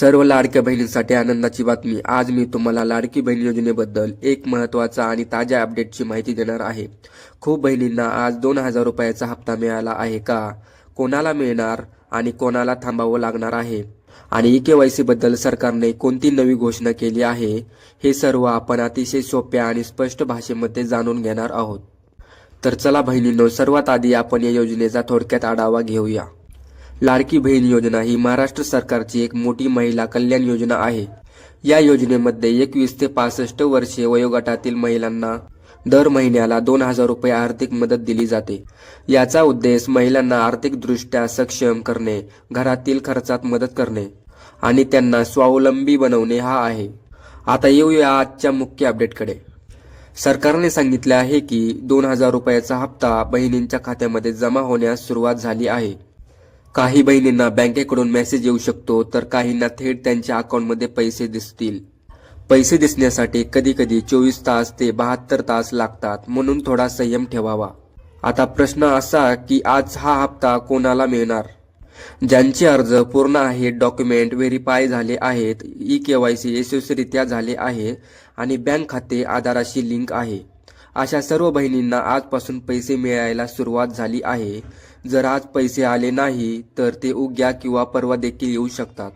सर्व लाडक्या बहिणींसाठी आनंदाची बातमी. आज मी तुम्हाला लाडकी बहीण योजनेबद्दल एक महत्त्वाचा आणि ताज्या अपडेटची माहिती देणार आहे. खूप बहिणींना आज दोन हजार रुपयाचा हप्ता मिळाला आहे का? कोणाला मिळणार आणि कोणाला थांबावं लागणार आहे? आणि ई के वाय सी बद्दल सरकारने कोणती नवी घोषणा केली आहे? हे सर्व आपण अतिशय सोप्या आणि स्पष्ट भाषेमध्ये जाणून घेणार आहोत. तर चला बहिणींनो सर्वात आधी आपण या योजनेचा थोडक्यात आढावा घेऊया. लाडकी बहीण योजना ही महाराष्ट्र सरकारची एक मोठी महिला कल्याण योजना आहे. या योजनेमध्ये एकवीस ते पासष्ट वर्षे वयोगटातील महिलांना दर महिन्याला दोन हजार रुपये आर्थिक मदत दिली जाते. याचा उद्देश महिलांना आर्थिकदृष्ट्या सक्षम करणे घरातील खर्चात मदत करणे आणि त्यांना स्वावलंबी बनवणे हा आहे. आता येऊया आजच्या मुख्य अपडेटकडे. सरकारने सांगितले आहे की दोन हजार रुपयाचा हप्ता बहिणींच्या खात्यामध्ये जमा होण्यास सुरुवात झाली आहे. काही बहिणींना बँकेकडून मेसेज येऊ शकतो तर काहींना थेट त्यांच्या अकाउंटमध्ये पैसे दिसतील. पैसे दिसण्यासाठी कधी कधी चोवीस तास ते बहात्तर तास लागतात म्हणून थोडा संयम ठेवावा. आता प्रश्न असा की आज हा हप्ता कोणाला मिळणार? ज्यांचे अर्ज पूर्ण आहेत डॉक्युमेंट व्हेरीफाय झाले आहेत ई के वाय सी यशस्वीरित्या झाले आहे आणि बँक खाते आधाराशी लिंक आहे. अशा सर्व बहिणींना आजपासून पैसे मिळायला सुरुवात झाली आहे. जर आज पैसे आले नाही तर ते उद्या किंवा परवा देखील येऊ शकतात.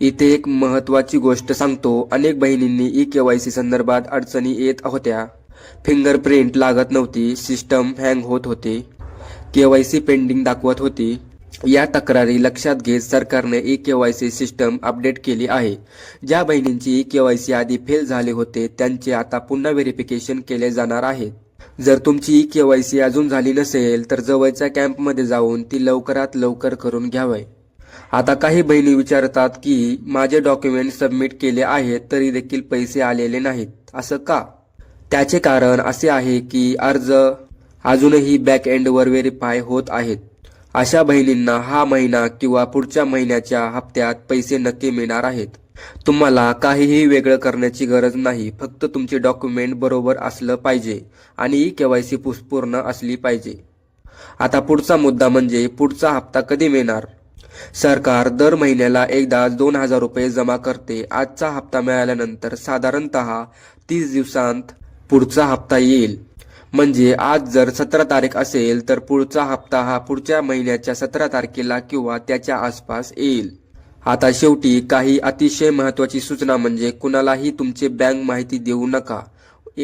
इथे एक महत्वाची गोष्ट सांगतो. अनेक बहिणींनी ई के वाय सी संदर्भात अडचणी येत होत्या. फिंगरप्रिंट लागत नव्हती सिस्टम हँग होत होते. के वाय सी पेंडिंग दाखवत होती. या तक्रारी लक्षात घेत सरकारने E K Y C system update केली आहे. ज्या बहिणींची ई के वाय सी आधी फेल झाले होते त्यांचे आता पुन्हा व्हेरिफिकेशन केले जाणार आहे. जर तुमची ई के वाय सी अजून झाली नसेल तर जवळच्या कॅम्पमध्ये जाऊन ती लवकरात लवकर करून घ्यावे. आता काही बहिणी विचारतात की माझे डॉक्युमेंट सबमिट केले आहेत तरी देखील पैसे आलेले नाहीत. असं का? त्याचे कारण असे आहे की अर्ज अजूनही बॅक एंडवर व्हेरीफाय होत आहेत. अशा बहिणींना हा महिना किंवा पुढच्या महिन्याच्या हप्त्यात पैसे नक्की मिळणार आहेत. तुम्हाला काहीही वेगळं करण्याची गरज नाही. फक्त तुमचे डॉक्युमेंट बरोबर असलं पाहिजे आणि केवायसी पूर्ण असली पाहिजे. आता पुढचा मुद्दा म्हणजे पुढचा हप्ता कधी मिळणार? सरकार दर महिन्याला एकदा दोन हजार रुपये जमा करते. आजचा हप्ता मिळाल्यानंतर साधारणतः तीस दिवसांत पुढचा हप्ता येईल. म्हणजे आज जर सतरा तारीख असेल तर पुढचा हप्ता हा पुढच्या महिन्याच्या सतरा तारखेला किंवा त्याच्या आसपास येईल. आता शेवटी काही अतिशय महत्वाची सूचना म्हणजे कुणालाही तुमचे बँक माहिती देऊ नका.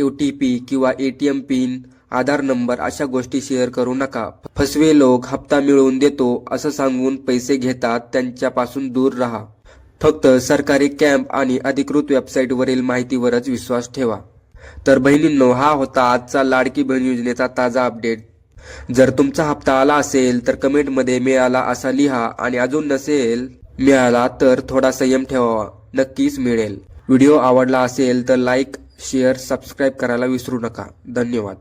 ओ टी पी किंवा A T M PIN Aadhaar number अशा गोष्टी शेअर करू नका. फसवे लोक हप्ता मिळवून देतो असं सांगून पैसे घेतात त्यांच्यापासून दूर राहा. फक्त सरकारी कॅम्प आणि अधिकृत वेबसाईटवरील माहितीवरच विश्वास ठेवा. तर बहिणींनो हा होता आजचा लाडकी बहीण योजनेचा ताजा अपडेट जर तुमचा हप्ता आला असेल तर कमेंटमध्ये मिळाला असा लिहा आणि अजून नसेल मिळाला तर थोडा संयम ठेवावा नक्कीच मिळेल. व्हिडिओ आवडला असेल तर लाईक शेअर सबस्क्राईब करायला विसरू नका. धन्यवाद.